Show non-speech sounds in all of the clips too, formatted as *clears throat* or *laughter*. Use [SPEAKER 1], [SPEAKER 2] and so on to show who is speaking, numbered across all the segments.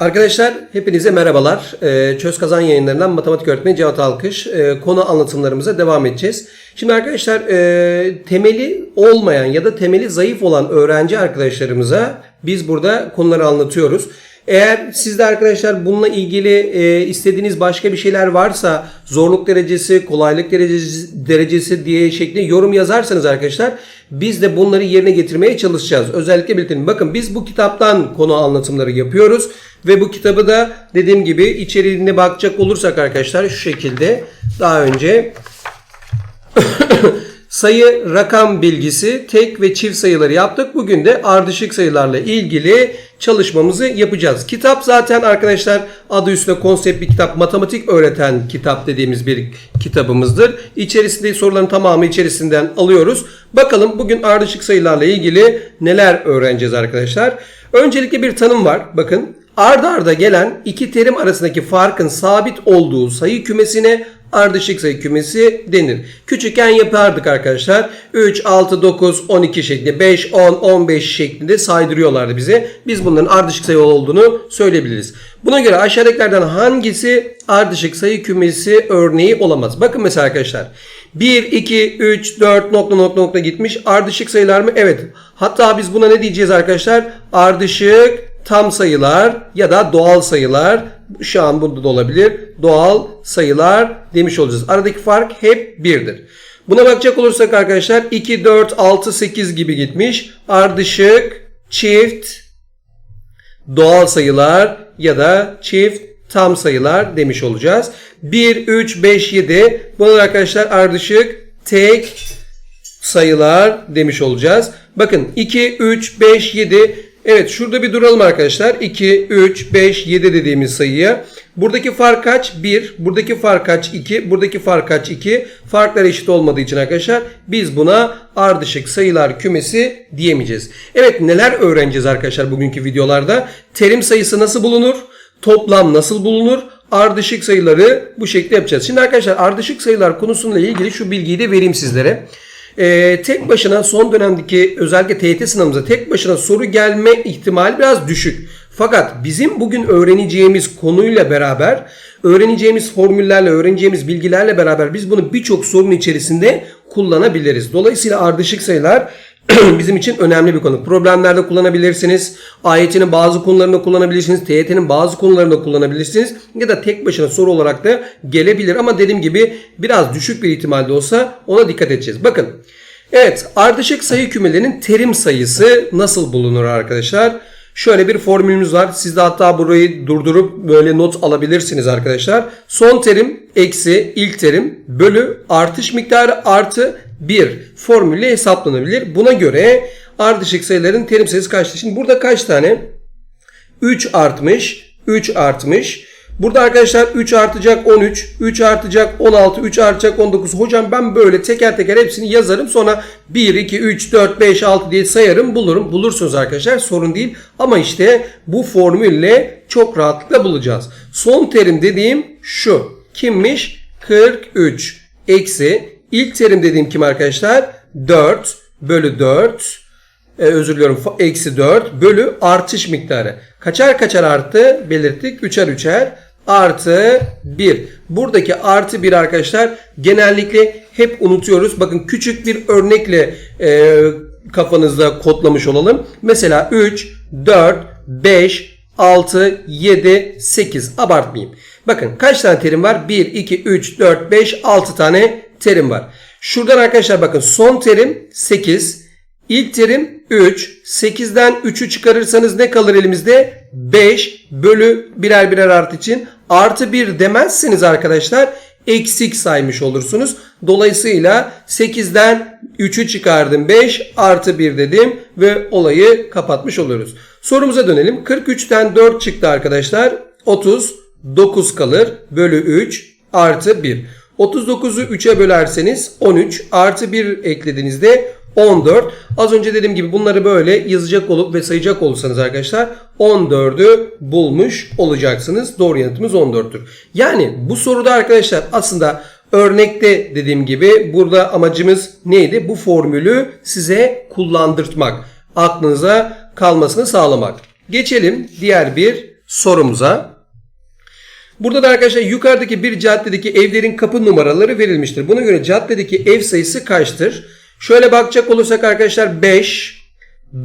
[SPEAKER 1] Arkadaşlar hepinize merhabalar. Ee, Çöz Kazan yayınlarından matematik öğretmeni Cevat Alkış. Ee, konu anlatımlarımıza devam edeceğiz. Şimdi arkadaşlar e, temeli olmayan ya da temeli zayıf olan öğrenci arkadaşlarımıza biz burada konuları anlatıyoruz. Eğer sizde arkadaşlar bununla ilgili e, istediğiniz başka bir şeyler varsa zorluk derecesi, kolaylık derecesi, derecesi diye şeklinde yorum yazarsanız arkadaşlar biz de bunları yerine getirmeye çalışacağız. Özellikle belirtelim. Bakın biz bu kitaptan konu anlatımları yapıyoruz ve bu kitabı da dediğim gibi içeriğine bakacak olursak arkadaşlar şu şekilde daha önce *clears throat* *laughs* sayı rakam bilgisi tek ve çift sayıları yaptık. Bugün de ardışık sayılarla ilgili çalışmamızı yapacağız. Kitap zaten arkadaşlar adı üstüne konsept bir kitap. Matematik öğreten kitap dediğimiz bir kitabımızdır. İçerisinde soruların tamamı içerisinden alıyoruz. Bakalım bugün ardışık sayılarla ilgili neler öğreneceğiz arkadaşlar. Öncelikle bir tanım var. Bakın Arda arda gelen iki terim arasındaki farkın sabit olduğu sayı kümesine ardışık sayı kümesi denir. Küçükken yapardık arkadaşlar. 3, 6, 9, 12 şeklinde 5, 10, 15 şeklinde saydırıyorlardı bize. Biz bunların ardışık sayı olduğunu söyleyebiliriz. Buna göre aşağıdakilerden hangisi ardışık sayı kümesi örneği olamaz? Bakın mesela arkadaşlar. 1, 2, 3, 4 nokta nokta nokta gitmiş. Ardışık sayılar mı? Evet. Hatta biz buna ne diyeceğiz arkadaşlar? Ardışık tam sayılar ya da doğal sayılar şu an bunda da olabilir. Doğal sayılar demiş olacağız. Aradaki fark hep 1'dir. Buna bakacak olursak arkadaşlar 2, 4, 6, 8 gibi gitmiş. Ardışık, çift, doğal sayılar ya da çift tam sayılar demiş olacağız. 1, 3, 5, 7 bunlar arkadaşlar ardışık, tek sayılar demiş olacağız. Bakın 2, 3, 5, 7 Evet şurada bir duralım arkadaşlar. 2, 3, 5, 7 dediğimiz sayıya. Buradaki fark kaç? 1. Buradaki fark kaç? 2. Buradaki fark kaç? 2. Farklar eşit olmadığı için arkadaşlar biz buna ardışık sayılar kümesi diyemeyeceğiz. Evet neler öğreneceğiz arkadaşlar bugünkü videolarda? Terim sayısı nasıl bulunur? Toplam nasıl bulunur? Ardışık sayıları bu şekilde yapacağız. Şimdi arkadaşlar ardışık sayılar konusuyla ilgili şu bilgiyi de vereyim sizlere e, tek başına son dönemdeki özellikle TYT sınavımıza tek başına soru gelme ihtimali biraz düşük. Fakat bizim bugün öğreneceğimiz konuyla beraber, öğreneceğimiz formüllerle, öğreneceğimiz bilgilerle beraber biz bunu birçok sorun içerisinde kullanabiliriz. Dolayısıyla ardışık sayılar *clears throat* bizim için önemli bir konu. Problemlerde kullanabilirsiniz. Ayetinin bazı konularında kullanabilirsiniz. TYT'nin bazı konularında kullanabilirsiniz. Ya da tek başına soru olarak da gelebilir. Ama dediğim gibi biraz düşük bir ihtimalde olsa ona dikkat edeceğiz. Bakın. Evet ardışık sayı kümelerinin terim sayısı nasıl bulunur arkadaşlar? Şöyle bir formülümüz var. Siz de hatta burayı durdurup böyle not alabilirsiniz arkadaşlar. Son terim eksi ilk terim bölü artış miktarı artı bir formülle hesaplanabilir. Buna göre ardışık sayıların terim sayısı kaçtır? Şimdi burada kaç tane? 3 artmış, 3 artmış. Burada arkadaşlar 3 artacak 13, 3 artacak 16, 3 artacak 19. Hocam ben böyle teker teker hepsini yazarım. Sonra 1, 2, 3, 4, 5, 6 diye sayarım bulurum. Bulursunuz arkadaşlar sorun değil. Ama işte bu formülle çok rahatlıkla bulacağız. Son terim dediğim şu. Kimmiş? 43 eksi İlk terim dediğim kim arkadaşlar? 4 bölü 4 e, özür diliyorum eksi 4 bölü artış miktarı. Kaçar kaçar arttı belirttik. Üçer üçer artı 1. Buradaki artı 1 arkadaşlar genellikle hep unutuyoruz. Bakın küçük bir örnekle e, kafanızda kodlamış olalım. Mesela 3, 4, 5, 6, 7, 8 abartmayayım. Bakın kaç tane terim var? 1, 2, 3, 4, 5, 6 tane terim var. Şuradan arkadaşlar bakın son terim 8. İlk terim 3. 8'den 3'ü çıkarırsanız ne kalır elimizde? 5 bölü birer birer art için. Artı 1 demezsiniz arkadaşlar. Eksik saymış olursunuz. Dolayısıyla 8'den 3'ü çıkardım 5 artı 1 dedim ve olayı kapatmış oluruz. Sorumuza dönelim. 43'ten 4 çıktı arkadaşlar. 30 9 kalır bölü 3 artı 1. 39'u 3'e bölerseniz 13 artı 1 eklediğinizde 14. Az önce dediğim gibi bunları böyle yazacak olup ve sayacak olursanız arkadaşlar 14'ü bulmuş olacaksınız. Doğru yanıtımız 14'tür. Yani bu soruda arkadaşlar aslında örnekte dediğim gibi burada amacımız neydi? Bu formülü size kullandırtmak. Aklınıza kalmasını sağlamak. Geçelim diğer bir sorumuza. Burada da arkadaşlar yukarıdaki bir caddedeki evlerin kapı numaraları verilmiştir. Buna göre caddedeki ev sayısı kaçtır? Şöyle bakacak olursak arkadaşlar 5,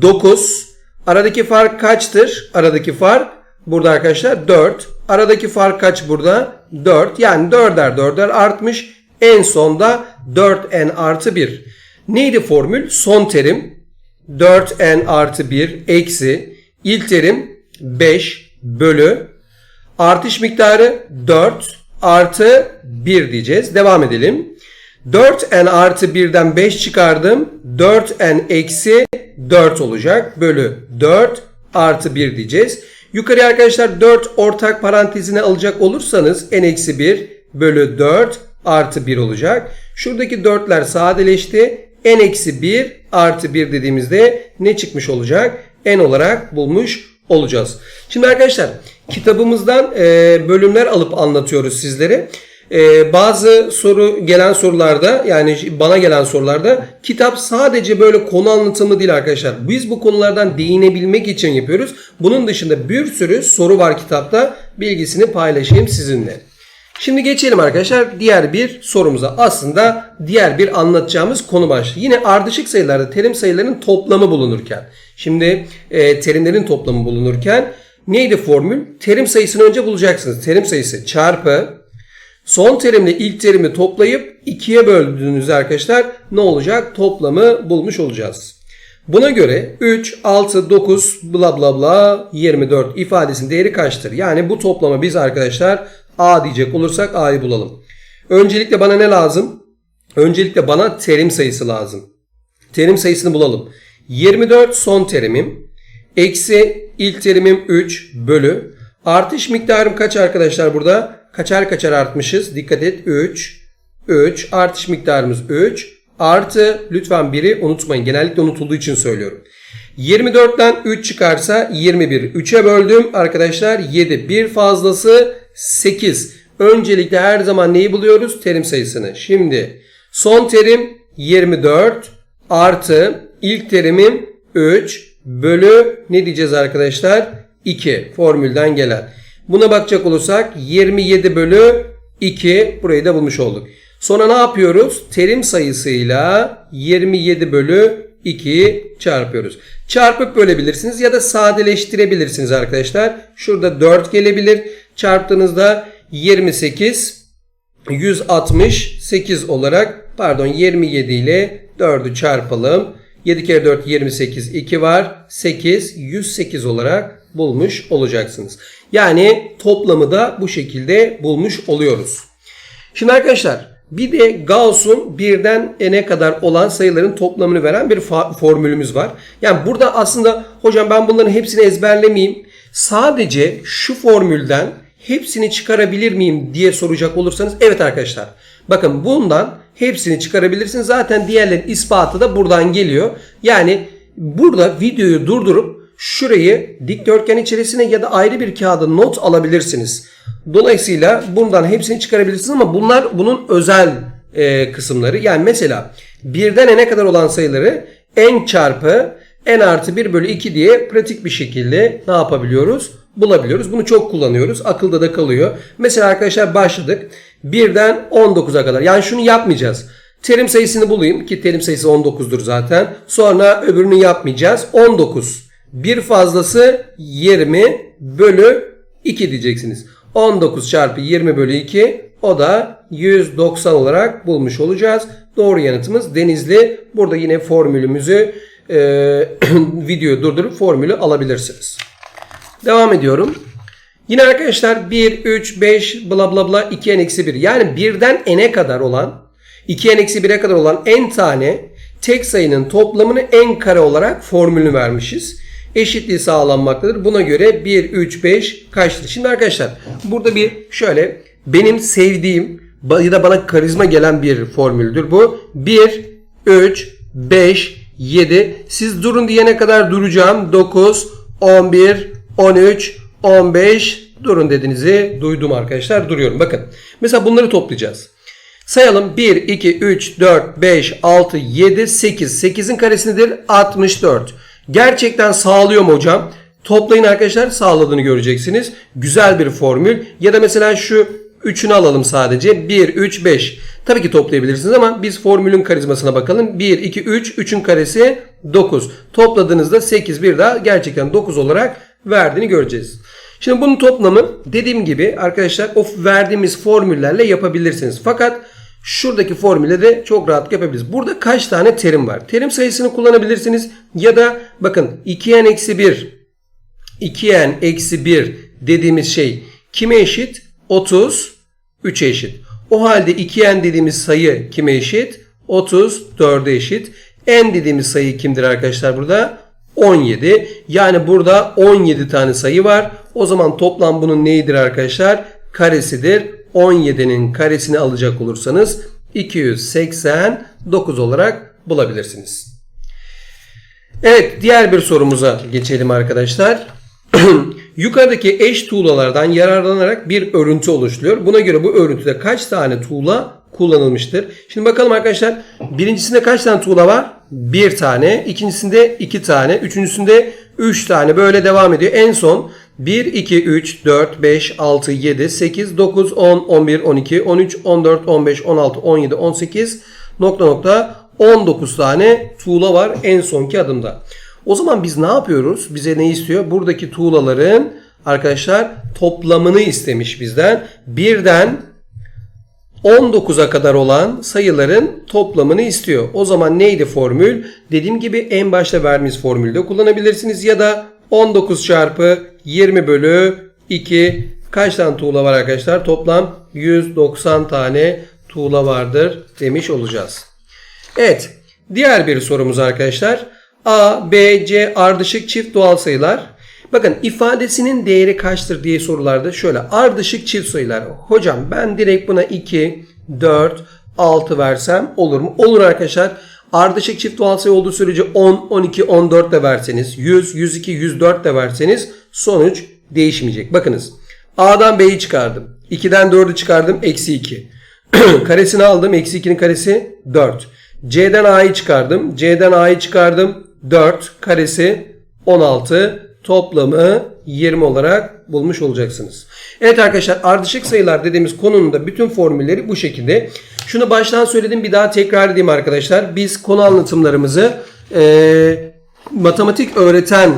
[SPEAKER 1] 9. Aradaki fark kaçtır? Aradaki fark burada arkadaşlar 4. Aradaki fark kaç burada? 4. Yani 4'er 4'er artmış. En sonda 4n artı 1. Neydi formül? Son terim 4n artı 1 eksi ilk terim 5 bölü Artış miktarı 4 artı 1 diyeceğiz. Devam edelim. 4n artı 1'den 5 çıkardım. 4n eksi 4 olacak. Bölü 4 artı 1 diyeceğiz. Yukarıya arkadaşlar 4 ortak parantezine alacak olursanız n eksi 1 bölü 4 artı 1 olacak. Şuradaki 4'ler sadeleşti. n eksi 1 artı 1 dediğimizde ne çıkmış olacak? n olarak bulmuş olacağız. Şimdi arkadaşlar Kitabımızdan e, bölümler alıp anlatıyoruz sizlere. E, bazı soru gelen sorularda yani bana gelen sorularda kitap sadece böyle konu anlatımı değil arkadaşlar. Biz bu konulardan değinebilmek için yapıyoruz. Bunun dışında bir sürü soru var kitapta. Bilgisini paylaşayım sizinle. Şimdi geçelim arkadaşlar diğer bir sorumuza. Aslında diğer bir anlatacağımız konu başlığı. Yine ardışık sayılarda terim sayılarının toplamı bulunurken. Şimdi e, terimlerin toplamı bulunurken Neydi formül? Terim sayısını önce bulacaksınız. Terim sayısı çarpı son terimle ilk terimi toplayıp 2'ye böldüğünüzde arkadaşlar ne olacak? Toplamı bulmuş olacağız. Buna göre 3, 6, 9 bla bla bla 24 ifadesinin değeri kaçtır? Yani bu toplama biz arkadaşlar A diyecek olursak A'yı bulalım. Öncelikle bana ne lazım? Öncelikle bana terim sayısı lazım. Terim sayısını bulalım. 24 son terimim. Eksi ilk terimim 3 bölü. Artış miktarım kaç arkadaşlar burada? Kaçar kaçar artmışız. Dikkat et 3. 3 artış miktarımız 3. Artı lütfen 1'i unutmayın. Genellikle unutulduğu için söylüyorum. 24'ten 3 çıkarsa 21. 3'e böldüm arkadaşlar 7. Bir fazlası 8. Öncelikle her zaman neyi buluyoruz? Terim sayısını. Şimdi son terim 24 artı ilk terimim 3 bölü ne diyeceğiz arkadaşlar? 2 formülden gelen. Buna bakacak olursak 27 bölü 2 burayı da bulmuş olduk. Sonra ne yapıyoruz? Terim sayısıyla 27 bölü 2'yi çarpıyoruz. Çarpıp bölebilirsiniz ya da sadeleştirebilirsiniz arkadaşlar. Şurada 4 gelebilir. Çarptığınızda 28 168 olarak pardon 27 ile 4'ü çarpalım. 7 kere 4 28 2 var. 8 108 olarak bulmuş olacaksınız. Yani toplamı da bu şekilde bulmuş oluyoruz. Şimdi arkadaşlar bir de Gauss'un birden n'e kadar olan sayıların toplamını veren bir formülümüz var. Yani burada aslında hocam ben bunların hepsini ezberlemeyeyim. Sadece şu formülden hepsini çıkarabilir miyim diye soracak olursanız evet arkadaşlar. Bakın bundan hepsini çıkarabilirsin. Zaten diğerlerin ispatı da buradan geliyor. Yani burada videoyu durdurup şurayı dikdörtgen içerisine ya da ayrı bir kağıda not alabilirsiniz. Dolayısıyla bundan hepsini çıkarabilirsiniz ama bunlar bunun özel e, kısımları. Yani mesela birden n'e kadar olan sayıları n çarpı n artı 1 bölü 2 diye pratik bir şekilde ne yapabiliyoruz? bulabiliyoruz. Bunu çok kullanıyoruz. Akılda da kalıyor. Mesela arkadaşlar başladık. 1'den 19'a kadar. Yani şunu yapmayacağız. Terim sayısını bulayım ki terim sayısı 19'dur zaten. Sonra öbürünü yapmayacağız. 19. Bir fazlası 20 bölü 2 diyeceksiniz. 19 çarpı 20 bölü 2 o da 190 olarak bulmuş olacağız. Doğru yanıtımız Denizli. Burada yine formülümüzü e, *clears throat* videoyu durdurup formülü alabilirsiniz. Devam ediyorum. Yine arkadaşlar 1, 3, 5 bla bla bla 2n-1 yani 1'den n'e kadar olan 2n-1'e kadar olan n tane tek sayının toplamını n kare olarak formülünü vermişiz. Eşitliği sağlanmaktadır. Buna göre 1, 3, 5 kaçtır? Şimdi arkadaşlar burada bir şöyle benim sevdiğim ya da bana karizma gelen bir formüldür bu. 1, 3, 5, 7. Siz durun diyene kadar duracağım. 9, 11, 13, 15 durun dediğinizi duydum arkadaşlar. Duruyorum bakın. Mesela bunları toplayacağız. Sayalım 1, 2, 3, 4, 5, 6, 7, 8. 8'in karesi nedir? 64. Gerçekten sağlıyor mu hocam? Toplayın arkadaşlar sağladığını göreceksiniz. Güzel bir formül. Ya da mesela şu 3'ünü alalım sadece. 1, 3, 5. Tabii ki toplayabilirsiniz ama biz formülün karizmasına bakalım. 1, 2, 3. 3'ün karesi 9. Topladığınızda 8, bir daha gerçekten 9 olarak verdiğini göreceğiz. Şimdi bunun toplamı dediğim gibi arkadaşlar o verdiğimiz formüllerle yapabilirsiniz. Fakat şuradaki formülle de çok rahat yapabiliriz. Burada kaç tane terim var? Terim sayısını kullanabilirsiniz ya da bakın 2n-1 2n-1 dediğimiz şey kime eşit? 30 3'e eşit. O halde 2n dediğimiz sayı kime eşit? 34'e eşit. n dediğimiz sayı kimdir arkadaşlar burada? 17. Yani burada 17 tane sayı var. O zaman toplam bunun neyidir arkadaşlar? Karesidir. 17'nin karesini alacak olursanız 289 olarak bulabilirsiniz. Evet diğer bir sorumuza geçelim arkadaşlar. *clears throat* Yukarıdaki eş tuğlalardan yararlanarak bir örüntü oluşturuyor. Buna göre bu örüntüde kaç tane tuğla kullanılmıştır? Şimdi bakalım arkadaşlar birincisinde kaç tane tuğla var? bir tane, ikincisinde iki tane, üçüncüsünde üç tane böyle devam ediyor. En son 1, 2, 3, 4, 5, 6, 7, 8, 9, 10, 11, 12, 13, 14, 15, 16, 17, 18 nokta nokta 19 tane tuğla var en sonki adımda. O zaman biz ne yapıyoruz? Bize ne istiyor? Buradaki tuğlaların arkadaşlar toplamını istemiş bizden. Birden 19'a kadar olan sayıların toplamını istiyor. O zaman neydi formül? Dediğim gibi en başta verdiğimiz formülde kullanabilirsiniz ya da 19 çarpı 20 bölü 2 kaç tane tuğla var arkadaşlar? Toplam 190 tane tuğla vardır demiş olacağız. Evet diğer bir sorumuz arkadaşlar. A, B, C ardışık çift doğal sayılar. Bakın ifadesinin değeri kaçtır diye sorularda şöyle ardışık çift sayılar. Hocam ben direkt buna 2, 4, 6 versem olur mu? Olur arkadaşlar. Ardışık çift doğal sayı olduğu sürece 10, 12, 14 de verseniz, 100, 102, 104 de verseniz sonuç değişmeyecek. Bakınız A'dan B'yi çıkardım. 2'den 4'ü çıkardım. Eksi 2. *clears throat* Karesini aldım. Eksi 2'nin karesi 4. C'den A'yı çıkardım. C'den A'yı çıkardım. 4 karesi 16 toplamı 20 olarak bulmuş olacaksınız. Evet arkadaşlar ardışık sayılar dediğimiz konunun da bütün formülleri bu şekilde. Şunu baştan söyledim bir daha tekrar edeyim arkadaşlar. Biz konu anlatımlarımızı e, matematik öğreten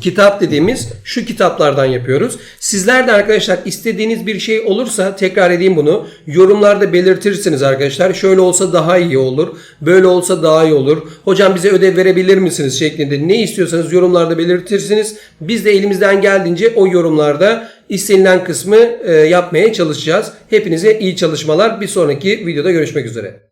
[SPEAKER 1] kitap dediğimiz şu kitaplardan yapıyoruz. Sizler de arkadaşlar istediğiniz bir şey olursa tekrar edeyim bunu. Yorumlarda belirtirsiniz arkadaşlar. Şöyle olsa daha iyi olur. Böyle olsa daha iyi olur. Hocam bize ödev verebilir misiniz şeklinde ne istiyorsanız yorumlarda belirtirsiniz. Biz de elimizden geldiğince o yorumlarda istenilen kısmı e, yapmaya çalışacağız. Hepinize iyi çalışmalar. Bir sonraki videoda görüşmek üzere.